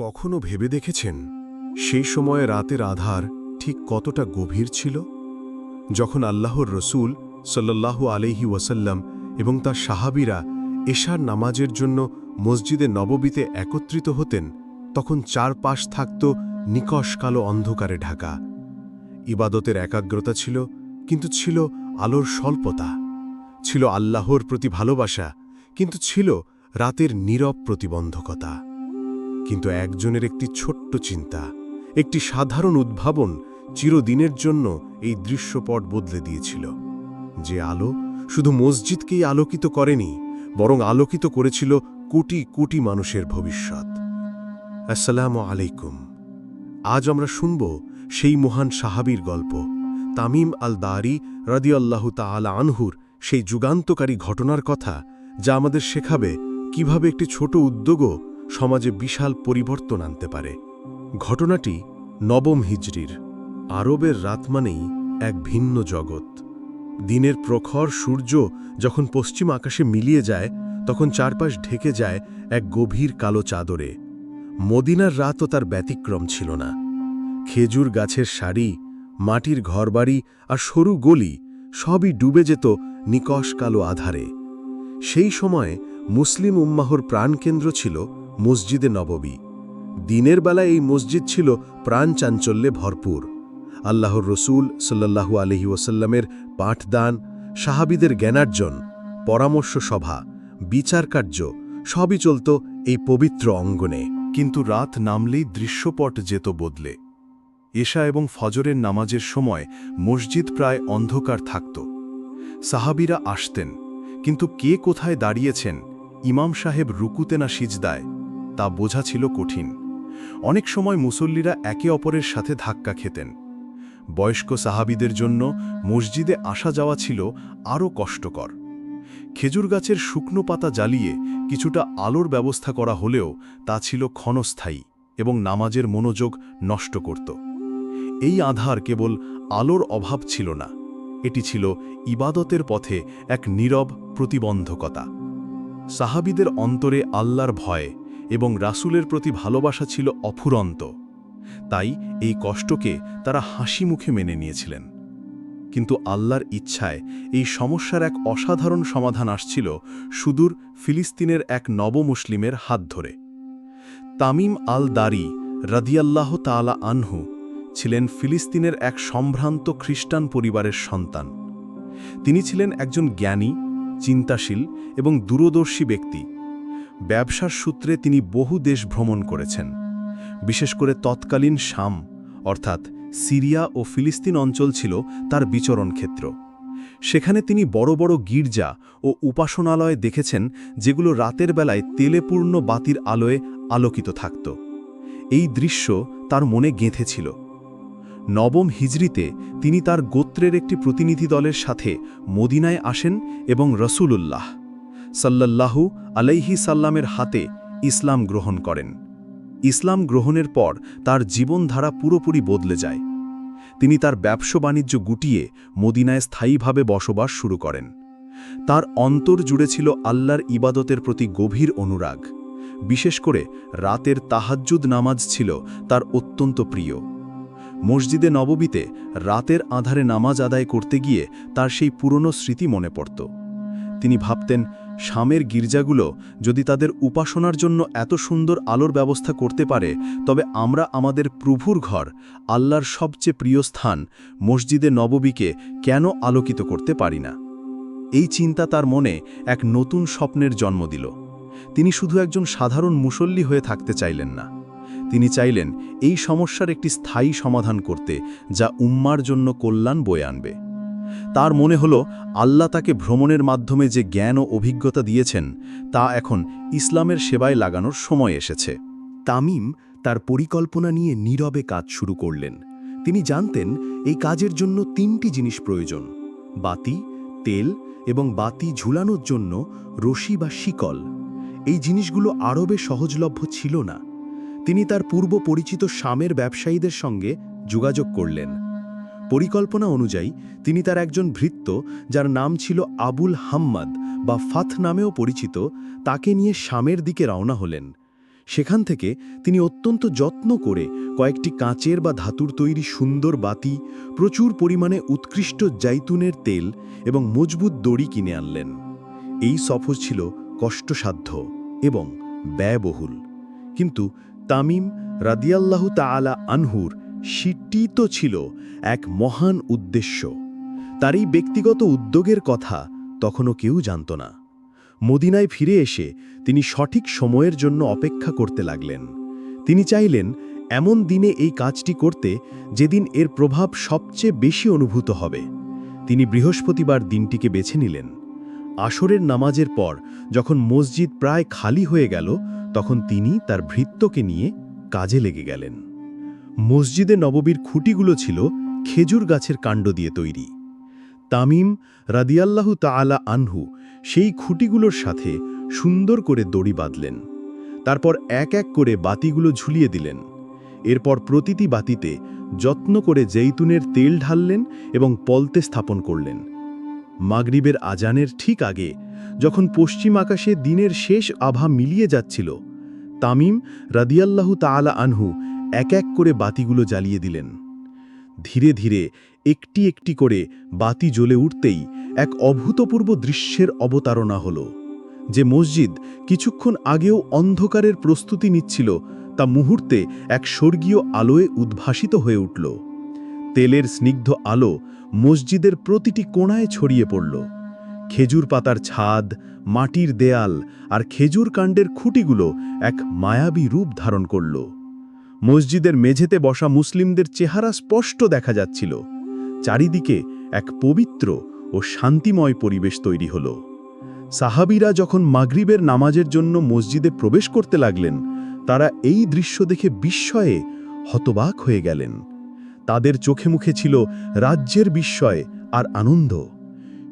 কখনো ভেবে দেখেছেন সেই সময়ে রাতের আধার ঠিক কতটা গভীর ছিল? যখন আল্লাহর রসুল সাল্লাল্লাহু আলহি ওয়াসাল্লাম এবং তার সাহাবিরা এশার নামাজের জন্য মসজিদে নববীতে একত্রিত হতেন, তখন চারপাশ থাকত নিকশ কালো অন্ধকারে ঢাকা। ইবাদতের একাগ্রতা ছিল, কিন্তু ছিল আলোর স্বল্পতা। ছিল আল্লাহর প্রতি ভালোবাসা, কিন্তু ছিল রাতের নীরব প্রতিবন্ধকতা। কিন্তু একজনের একটি ছোট্ট চিন্তা, একটি সাধারণ উদ্ভাবন চিরদিনের জন্য এই দৃশ্যপট বদলে দিয়েছিল। যে আলো শুধু মসজিদকেই আলোকিত করেনি, বরং আলোকিত করেছিল কোটি কোটি মানুষের ভবিষ্যৎ। আসসালামু আলাইকুম। আজ আমরা শুনব সেই মহান সাহাবীর গল্প, তামিম আল দারি রাদিয়াল্লাহু তাআলা আনহুর সেই যুগান্তকারী ঘটনার কথা, যা আমাদের শেখাবে কীভাবে একটি ছোট উদ্যোগও সমাজে বিশাল পরিবর্তন আনতে পারে। ঘটনাটি নবম হিজড়ির, আরবের রাত মানেই এক ভিন্ন জগৎ। দিনের প্রখর সূর্য যখন পশ্চিম আকাশে মিলিয়ে যায়, তখন চারপাশ ঢেকে যায় এক গভীর কালো চাদরে। মদিনার রাতও তার ব্যতিক্রম ছিল না। খেজুর গাছের সারি, মাটির ঘরবাড়ি আর সরু গলি সবই ডুবে যেত নিকশ কালো আধারে। সেই সময়ে মুসলিম উম্মাহর প্রাণকেন্দ্র ছিল মসজিদে নববী। দিনের বেলায় এই মসজিদ ছিল প্রাণ চাঞ্চল্যে ভরপুর। আল্লাহর রসুল সাল্লাহু আলহি ওসাল্লামের পাঠদান, সাহাবিদের জ্ঞানার্জন, পরামর্শ সভা, বিচার কার্য, সবই চলত এই পবিত্র অঙ্গনে। কিন্তু রাত নামলেই দৃশ্যপট যেত বদলে। এশা এবং ফজরের নামাজের সময় মসজিদ প্রায় অন্ধকার থাকত। সাহাবিরা আসতেন, কিন্তু কে কোথায় দাঁড়িয়েছেন ইমাম সাহেব রুকুতে না সিজদায়, তা বোঝা ছিল কঠিন। অনেক সময় মুসল্লিরা একে অপরের সাথে ধাক্কা খেতেন। বয়স্ক সাহাবিদের জন্য মসজিদে আসা যাওয়া ছিল আরও কষ্টকর। খেজুর গাছের শুকনো পাতা জ্বালিয়ে কিছুটা আলোর ব্যবস্থা করা হলেও তা ছিল ক্ষণস্থায়ী এবং নামাজের মনোযোগ নষ্ট করত। এই আধার কেবল আলোর অভাব ছিল না, এটি ছিল ইবাদতের পথে এক নীরব প্রতিবন্ধকতা। সাহাবিদের অন্তরে আল্লাহর ভয় এবং রাসূলের প্রতি ভালোবাসা ছিল অফুরন্ত। তাই এই কষ্টকে তারা হাসি মুখে মেনে নিয়েছিলেন। কিন্তু আল্লাহর ইচ্ছায় এই সমস্যার এক অসাধারণ সমাধান আসছিল সুদূর ফিলিস্তিনের এক নবমুসলিমের হাত ধরে। তামিম আল দারি রাদিয়াল্লাহ তালা আনহু ছিলেন ফিলিস্তিনের এক সম্ভ্রান্ত খ্রিস্টান পরিবারের সন্তান। তিনি ছিলেন একজন জ্ঞানী চিন্তাশীল এবং দূরদর্শী ব্যক্তি। ব্যবসার সূত্রে তিনি বহু দেশ ভ্রমণ করেছেন। বিশেষ করে তৎকালীন শাম, অর্থাৎ সিরিয়া ও ফিলিস্তিন অঞ্চল ছিল তার বিচরণ ক্ষেত্র। সেখানে তিনি বড় বড় গির্জা ও উপাসনালয় দেখেছেন, যেগুলো রাতের বেলায় তেলেপূর্ণ বাতির আলোয় আলোকিত থাকত। এই দৃশ্য তার মনে গেঁথেছিল। নবম হিজরিতে তিনি তার গোত্রের একটি প্রতিনিধি দলের সাথে মদিনায় আসেন এবং রসুলুল্লাহ সাল্লাল্লাহু আলাইহি সাল্লামের হাতে ইসলাম গ্রহণ করেন। ইসলাম গ্রহণের পর তার জীবনধারা পুরোপুরি বদলে যায়। তিনি তার ব্যবসা বাণিজ্য গুটিয়ে মদিনায় স্থায়ীভাবে বসবাস শুরু করেন। তার অন্তর জুড়ে ছিল আল্লাহর ইবাদতের প্রতি গভীর অনুরাগ। বিশেষ করে রাতের তাহাজ্জুদ নামাজ ছিল তার অত্যন্ত প্রিয়। মসজিদে নববীতে রাতের আধারে নামাজ আদায় করতে গিয়ে তার সেই পুরনো স্মৃতি মনে পড়ত। তিনি ভাবতেন শামের গির্জাগুলো যদি তাদের উপাসনার জন্য এত সুন্দর আলোর ব্যবস্থা করতে পারে, তবে আমরা আমাদের প্রভুর ঘর, আল্লাহর সবচেয়ে প্রিয় স্থান, মসজিদে নববীকে কেন আলোকিত করতে পারি না? এই চিন্তা তার মনে এক নতুন স্বপ্নের জন্ম দিল। তিনি শুধু একজন সাধারণ মুসল্লি হয়ে থাকতে চাইলেন না। তিনি চাইলেন এই সমস্যার একটি স্থায়ী সমাধান করতে, যা উম্মার জন্য কল্যাণ বয়ে আনবে। তার মনে হল, আল্লাহ তাকে ভ্রমণের মাধ্যমে যে জ্ঞান ও অভিজ্ঞতা দিয়েছেন, তা এখন ইসলামের সেবায় লাগানোর সময় এসেছে। তামিম তার পরিকল্পনা নিয়ে নীরবে কাজ শুরু করলেন। তিনি জানতেন, এই কাজের জন্য তিনটি জিনিস প্রয়োজন। বাতি, তেল এবং বাতি ঝুলানোর জন্য রশি বা শিকল। এই জিনিসগুলো আরবে সহজলভ্য ছিল না। তিনি তার পূর্ব পরিচিত শামের ব্যবসায়ীদের সঙ্গে যোগাযোগ করলেন। পরিকল্পনা অনুযায়ী, তিনি তার একজন ভৃত্য, যার নাম ছিল আবুল হাম্মাদ বা ফাথ নামেও পরিচিত, তাকে নিয়ে শামের দিকে রওনা হলেন। সেখান থেকে তিনি অত্যন্ত যত্ন করে কয়েকটি কাঁচের বা ধাতুর তৈরি সুন্দর বাতি, প্রচুর পরিমাণে উৎকৃষ্ট জাইতুনের তেল এবং মজবুত দড়ি কিনে আনলেন। এই সফর ছিল কষ্টসাধ্য এবং ব্যয়বহুল। কিন্তু তামিম রাদিয়াল্লাহু তাআলা আনহুর সিটি তো ছিল এক মহান উদ্দেশ্য। তার এই ব্যক্তিগত উদ্যোগের কথা তখনও কেউ জানত না। মদিনায় ফিরে এসে তিনি সঠিক সময়ের জন্য অপেক্ষা করতে লাগলেন। তিনি চাইলেন এমন দিনে এই কাজটি করতে যেদিন এর প্রভাব সবচেয়ে বেশি অনুভূত হবে। তিনি বৃহস্পতিবার দিনটিকে বেছে নিলেন। আসরের নামাজের পর যখন মসজিদ প্রায় খালি হয়ে গেল, তখন তিনি তার ভৃত্যকে নিয়ে কাজে লেগে গেলেন। মসজিদে নববীর খুঁটিগুলো ছিল খেজুর গাছের কাণ্ড দিয়ে তৈরি। তামিম রাদিয়াল্লাহু তাআলা আনহু সেই খুঁটিগুলোর সাথে সুন্দর করে দড়ি বাঁধলেন। তারপর এক এক করে বাতিগুলো ঝুলিয়ে দিলেন। এরপর প্রতিটি বাতিতে যত্ন করে জৈতুনের তেল ঢাললেন এবং পলতে স্থাপন করলেন। মাগরিবের আজানের ঠিক আগে, যখন পশ্চিম আকাশে দিনের শেষ আভা মিলিয়ে যাচ্ছিল, তামিম রাদিয়াল্লাহু তাআলা আনহু এক এক করে বাতিগুলো জ্বালিয়ে দিলেন। ধীরে ধীরে একটি একটি করে বাতি জ্বলে উঠতেই এক অভূতপূর্ব দৃশ্যের অবতারণা হল, যে মসজিদ কিছুক্ষণ আগেও অন্ধকারের প্রস্তুতি নিচ্ছিল, তা মুহূর্তে এক স্বর্গীয় আলোয় উদ্ভাসিত হয়ে উঠল। তেলের স্নিগ্ধ আলো মসজিদের প্রতিটি কোণায় ছড়িয়ে পড়ল। খেজুর পাতার ছাদ, মাটির দেয়াল আর খেজুর কাণ্ডের খুঁটিগুলো এক মায়াবী রূপ ধারণ করল। মসজিদের মেঝেতে বসা মুসলিমদের চেহারা স্পষ্ট দেখা যাচ্ছিল। চারিদিকে এক পবিত্র ও শান্তিময় পরিবেশ তৈরি হল। সাহাবিরা যখন মাগরিবের নামাজের জন্য মসজিদে প্রবেশ করতে লাগলেন, তারা এই দৃশ্য দেখে বিস্ময়ে হতবাক হয়ে গেলেন। তাদের চোখে মুখে ছিল রাজ্যের বিস্ময় আর আনন্দ।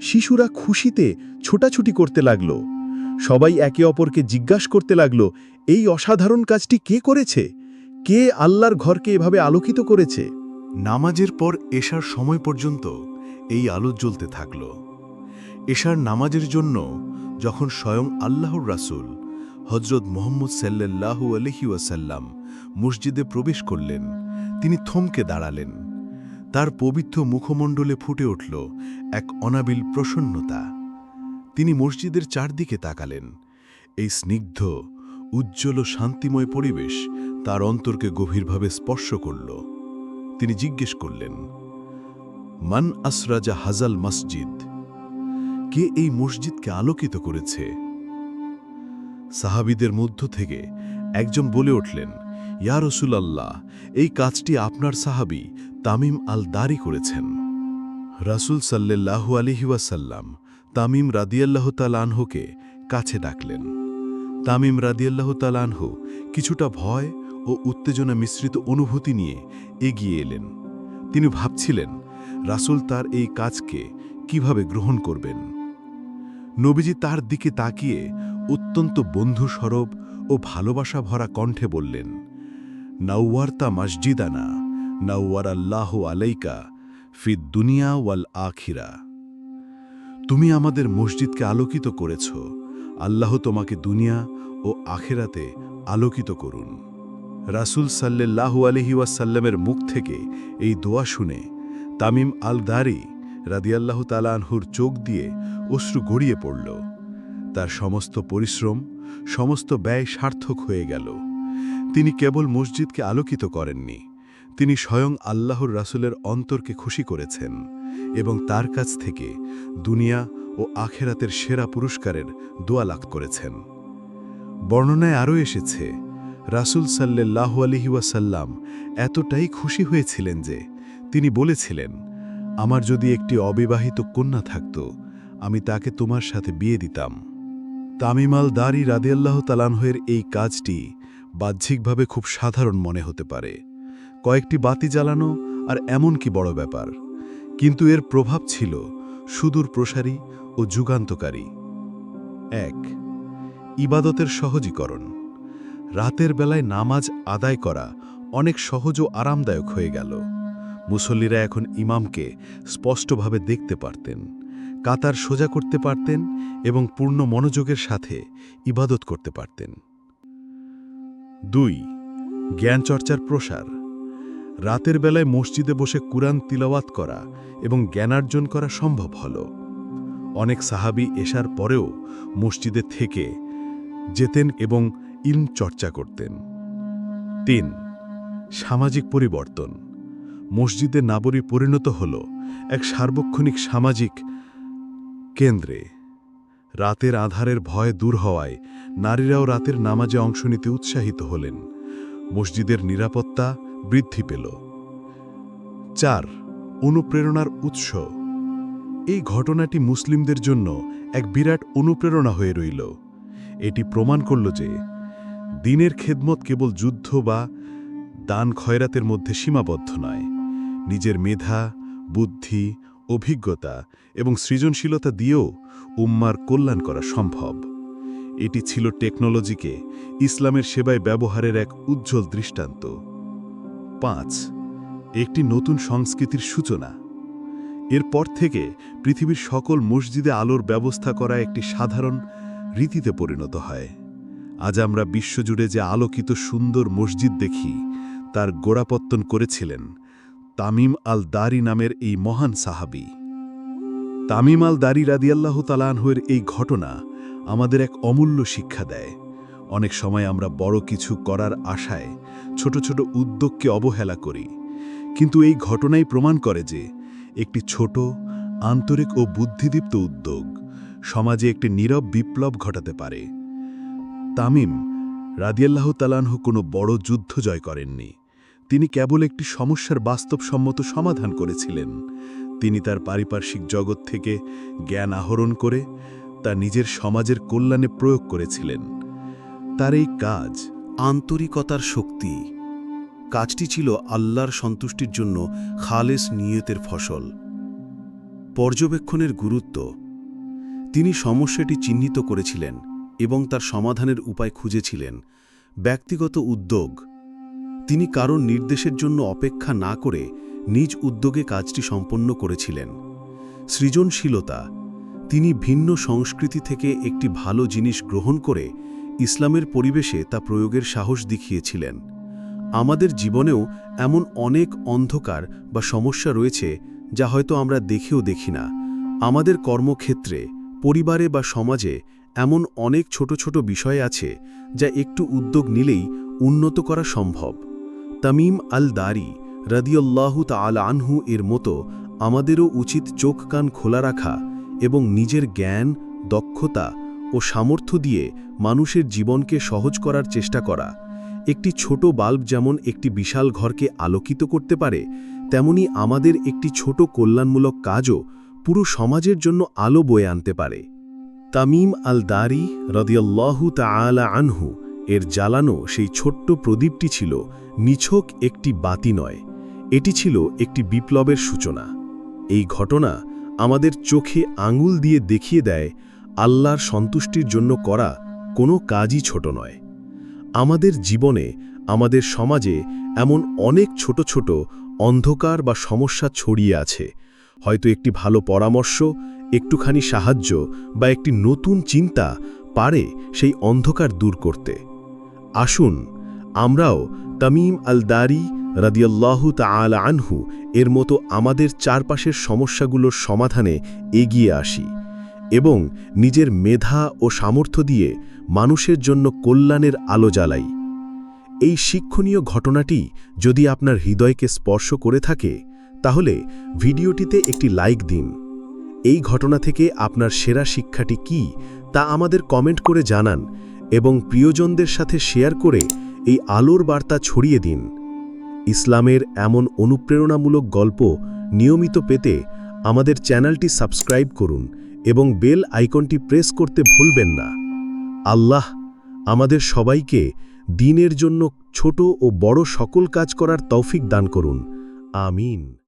শিশুরা খুশিতে ছোটাছুটি করতে লাগল। সবাই একে অপরকে জিজ্ঞাসা করতে লাগল, এই অসাধারণ কাজটি কে করেছে? কে আল্লাহর ঘরকে এভাবে আলোকিত করেছে? নামাজের পর এশার সময় পর্যন্ত এই আলো জ্বলতে থাকল। এশার নামাজের জন্য যখন স্বয়ং আল্লাহর রাসূল হজরত মোহাম্মদ সাল্লাল্লাহু আলহি ওয়াসাল্লাম মসজিদে প্রবেশ করলেন তিনি থমকে দাঁড়ালেন। তার পবিত্র মুখমণ্ডলে ফুটে উঠল এক অনাবিল প্রসন্নতা। তিনি মসজিদের চারদিকে তাকালেন। এই স্নিগ্ধ, উজ্জ্বল ও শান্তিময় পরিবেশ তার অন্তরকে গভীরভাবে স্পর্শ করল। তিনি জিজ্ঞেস করলেন, মান আসরাজা হাজাল মসজিদ? কে এই মসজিদকে আলোকিত করেছে? সাহাবিদের মধ্য থেকে একজন বলে উঠলেন ইয়া রসুলাল্লাহ, এই কাজটি আপনার সাহাবি তামিম আল দারি করেছেন। রাসুল সাল্লাল্লাহু আলিহি ওয়াসাল্লাম তামিম রাদিয়াল্লাহ তালানহুকে কাছে ডাকলেন। তামিম রাদিয়াল্লাহ তালানহু কিছুটা ভয় ও উত্তেজনা মিশ্রিত অনুভূতি নিয়ে এগিয়ে এলেন। তিনি ভাবছিলেন, রাসুল তার এই কাজকে কীভাবে গ্রহণ করবেন? নবীজি তার দিকে তাকিয়ে অত্যন্ত বন্ধুস্বরূপ ও ভালোবাসা ভরা কণ্ঠে বললেন নাউয়ার্তা মসজিদানা নাউয়ার আল্লাহ আলাইকা ফিদ দুনিয়া ওয়াল আখিরা। তুমি আমাদের মসজিদকে আলোকিত করেছ। আল্লাহ তোমাকে দুনিয়া ও আখেরাতে আলোকিত করুন। রাসুল সাল্লাহু আলহি ওয়াসাল্লামের মুখ থেকে এই দোয়া শুনে তামিম আল দারি রাদিয়াল্লাহু তালানহুর চোখ দিয়ে অশ্রু গড়িয়ে পড়ল। তার সমস্ত পরিশ্রম, সমস্ত ব্যয় সার্থক হয়ে গেল। তিনি কেবল মসজিদকে আলোকিত করেননি, তিনি স্বয়ং আল্লাহর রাসুলের অন্তরকে খুশি করেছেন এবং তার কাছ থেকে দুনিয়া ও আখেরাতের সেরা পুরস্কারের দোয়া লাভ করেছেন। বর্ণনায় আরও এসেছে, রাসুল সাল্লাহ আলহিউসাল্লাম এতটাই খুশি হয়েছিলেন যে তিনি বলেছিলেন, আমার যদি একটি অবিবাহিত কন্যা থাকত, আমি তাকে তোমার সাথে বিয়ে দিতাম। তামিমাল দারি রাদিয়াল্লাহ তালানহের এই কাজটি বাহ্যিকভাবে খুব সাধারণ মনে হতে পারে। কয়েকটি বাতি জ্বালানো আর এমন কি বড় ব্যাপার, কিন্তু এর প্রভাব ছিল সুদূর প্রসারী ও যুগান্তকারী। এক, ইবাদতের সহজীকরণ। রাতের বেলায় নামাজ আদায় করা অনেক সহজ ও আরামদায়ক হয়ে গেল। মুসল্লিরা এখন ইমামকে স্পষ্টভাবে দেখতে পারতেন, কাতার সোজা করতে পারতেন এবং পূর্ণ মনোযোগের সাথে ইবাদত করতে পারতেন। দুই, জ্ঞানচর্চার প্রসার। রাতের বেলায় মসজিদে বসে কুরআন তিলাওয়াত করা এবং জ্ঞানার্জন করা সম্ভব হল। অনেক সাহাবি এসার পরেও মসজিদে থেকে যেতেন এবং ইলম চর্চা করতেন। তিন, সামাজিক পরিবর্তন। মসজিদে নাবরী পরিণত হল এক সার্বক্ষণিক সামাজিক কেন্দ্রে। রাতের আধারের ভয় দূর হওয়ায় নারীরাও রাতের নামাজে অংশ নিতে উৎসাহিত হলেন। মসজিদের নিরাপত্তা বৃদ্ধি পেল। চার, অনুপ্রেরণার উৎস। এই ঘটনাটি মুসলিমদের জন্য এক বিরাট অনুপ্রেরণা হয়ে রইল। এটি প্রমাণ করল যে দিনের খেদমত কেবল যুদ্ধ বা দান খয়রাতের মধ্যে সীমাবদ্ধ নয়। নিজের মেধা, বুদ্ধি, অভিজ্ঞতা এবং সৃজনশীলতা দিয়েও উম্মার কল্যাণ করা সম্ভব। এটি ছিল টেকনোলজিকে ইসলামের সেবায় ব্যবহারের এক উজ্জ্বল দৃষ্টান্ত। পাঁচ, একটি নতুন সংস্কৃতির সূচনা। এরপর থেকে পৃথিবীর সকল মসজিদে আলোর ব্যবস্থা করা একটি সাধারণ রীতিতে পরিণত হয়। আজ আমরা বিশ্বজুড়ে যে আলোকিত সুন্দর মসজিদ দেখি, তার গোড়াপত্তন করেছিলেন তামিম আল দারি নামের এই মহান সাহাবি। তামিম আল দারি রাদিয়াল্লাহ তালানহের এই ঘটনা আমাদের এক অমূল্য শিক্ষা দেয়। অনেক সময় আমরা বড় কিছু করার আশায় ছোট ছোট উদ্যোগকে অবহেলা করি। কিন্তু এই ঘটনাই প্রমাণ করে যে একটি ছোট, আন্তরিক ও বুদ্ধিদীপ্ত উদ্যোগ সমাজে একটি নীরব বিপ্লব ঘটাতে পারে। তামিম রাদিয়াল্লাহ তালানহ কোনো বড় যুদ্ধ জয় করেননি। তিনি কেবল একটি সমস্যার বাস্তবসম্মত সমাধান করেছিলেন। তিনি তার পারিপার্শ্বিক জগৎ থেকে জ্ঞান আহরণ করে তা নিজের সমাজের কল্যাণে প্রয়োগ করেছিলেন। তার এই কাজ আন্তরিকতার শক্তি। কাজটি ছিল আল্লাহর সন্তুষ্টির জন্য খালেস নিয়তের ফসল। পর্যবেক্ষণের গুরুত্ব। তিনি সমস্যাটি চিহ্নিত করেছিলেন এবং তার সমাধানের উপায় খুঁজেছিলেন। ব্যক্তিগত উদ্যোগ। তিনি কারোর নির্দেশের জন্য অপেক্ষা না করে নিজ উদ্যোগে কাজটি সম্পন্ন করেছিলেন। সৃজনশীলতা। তিনি ভিন্ন সংস্কৃতি থেকে একটি ভালো জিনিস গ্রহণ করে ইসলামের পরিবেশে তা প্রয়োগের সাহস দেখিয়েছিলেন। আমাদের জীবনেও এমন অনেক অন্ধকার বা সমস্যা রয়েছে যা হয়তো আমরা দেখেও দেখি না। আমাদের কর্মক্ষেত্রে, পরিবারে বা সমাজে এমন অনেক ছোট ছোট বিষয় আছে যা একটু উদ্যোগ নিলেই উন্নত করা সম্ভব। তামিম আল দারি রাদিয়াল্লাহু তাআলা আনহু এর মতো আমাদেরও উচিত চোখ কান খোলা রাখা এবং নিজের জ্ঞান, দক্ষতা ও সামর্থ্য দিয়ে মানুষের জীবনকে সহজ করার চেষ্টা করা। একটি ছোট বাল্ব যেমন একটি বিশাল ঘরকে আলোকিত করতে পারে, তেমনি আমাদের একটি ছোট কল্যাণমূলক কাজও পুরো সমাজের জন্য আলো বয়ে আনতে পারে। তামিম আল দারি রদিয়াল্লাহু তাআলা আনহু এর জ্বালানো সেই ছোট্ট প্রদীপটি ছিল নিছক একটি বাতি নয়, এটি ছিল একটি বিপ্লবের সূচনা। এই ঘটনা আমাদের চোখে আঙুল দিয়ে দেখিয়ে দেয়, আল্লাহর সন্তুষ্টির জন্য করা কোনো কাজই ছোট নয়। আমাদের জীবনে, আমাদের সমাজে এমন অনেক ছোট ছোট অন্ধকার বা সমস্যা ছড়িয়ে আছে। হয়তো একটি ভালো পরামর্শ, একটুখানি সাহায্য বা একটি নতুন চিন্তা পারে সেই অন্ধকার দূর করতে। আসুন, আমরাও তামিম আল দারি রাদিয়াল্লাহু তাআলা আনহু, এর মতো আমাদের চারপাশের সমস্যাগুলোর সমাধানে এগিয়ে আসি এবং নিজের মেধা ও সামর্থ্য দিয়ে মানুষের জন্য কল্যাণের আলো জ্বালাই। এই শিক্ষণীয় ঘটনাটি যদি আপনার হৃদয়কে স্পর্শ করে থাকে, তাহলে ভিডিওটিতে একটি লাইক দিন। এই ঘটনা থেকে আপনার সেরা শিক্ষাটি কি, তা আমাদের কমেন্ট করে জানান এবং প্রিয়জনদের সাথে শেয়ার করে এই আলোর বার্তা ছড়িয়ে দিন। ইসলামের এমন অনুপ্রেরণামূলক গল্প নিয়মিত পেতে আমাদের চ্যানেলটি সাবস্ক্রাইব করুন এবং বেল আইকনটি প্রেস করতে ভুলবেন না। আল্লাহ আমাদের সবাইকে দিনের জন্য ছোট ও বড় সকল কাজ করার তৌফিক দান করুন। আমিন।